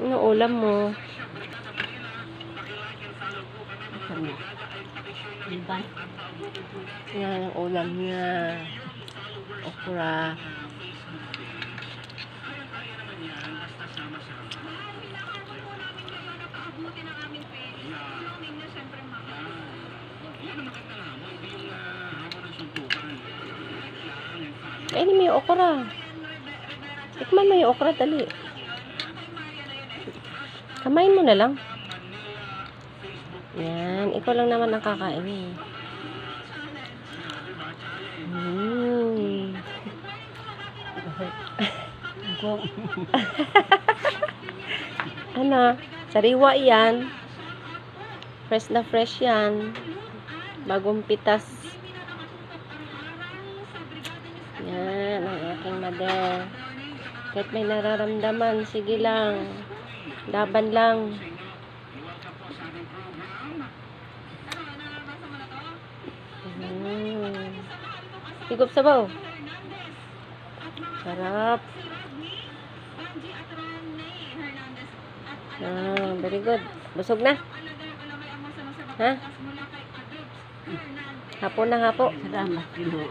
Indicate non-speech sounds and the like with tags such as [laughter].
Ano ulam mo? Ano? Ano ba? Yan ang ulam niya. Okra. Mo yung okra. Tikman mo yung okra, dali. Kamain mo na lang. Yan. Ikaw lang naman ang kakain eh. Mm. [laughs] Ano? Sariwa yan. Fresh na fresh yan. Bagong pitas. Yan, ang aking mother. Kahit may nararamdaman, sige lang. Laban lang. Mm. Higop sabaw. Sarap. Ah, very good. Busog na? Ha? Hapo na hapo. Salamat, Pino.